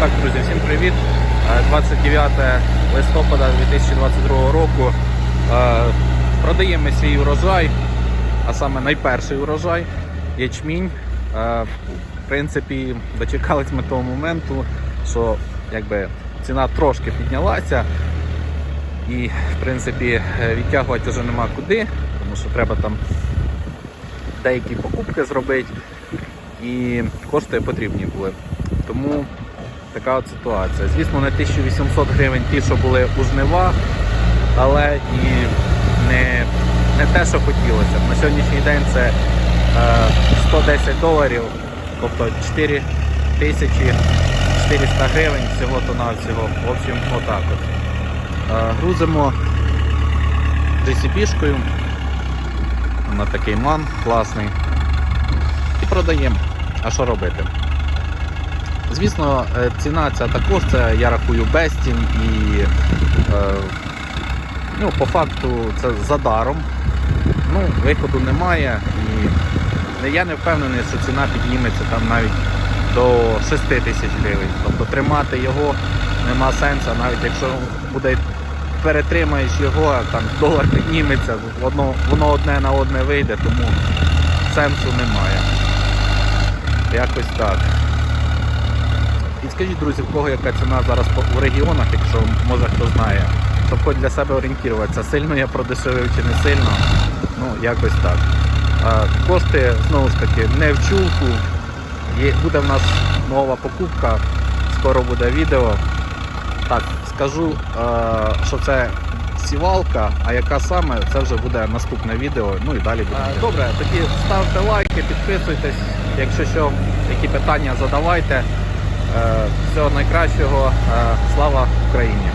Так, друзі, всім привіт. Е, 29 листопада 2022 року. Е, Продаємо свій урожай, а саме найперший урожай ячмінь. Е, В принципі, дочекались ми того моменту, що якби ціна трошки піднялася. І, в принципі, е, відтягувати вже нема куди, тому що треба там деякі покупки зробити і кошти потрібні були. Тому така от ситуація. Звісно, не 1800 гривень ті, що були у жнива, але і не, не те, що хотілося. На сьогоднішній день це е, 110 доларів, тобто 4 тисячі 400 гривень всього то на всього. В общем, отак от. Е, грузимо GCP-шкою. На такий ман класний. І продаємо. А що робити? Звісно, е, ціна ця також, це я рахую безцін і е, ну, по факту це за даром. Ну, виходу немає і я не впевнений, що ціна підніметься там навіть до 6 тисяч гривень. Тобто тримати його нема сенсу, навіть якщо буде перетримаєш його, там долар підніметься, воно, воно одне на одне вийде, тому сенсу немає. Якось так. Скажіть, друзі, в кого яка ціна зараз в регіонах, якщо може хто знає, щоб хоч для себе орієнтуватися, сильно я продешевив чи не сильно, ну якось так. Кошти, знову ж таки, не в чулку. Буде в нас нова покупка, скоро буде відео. Так, скажу, що це сівалка, а яка саме, це вже буде наступне відео. Ну і далі буде. Добре, тоді ставте лайки, підписуйтесь. Якщо що, які питання задавайте. Е, Всього найкращого. Е, Слава Україні!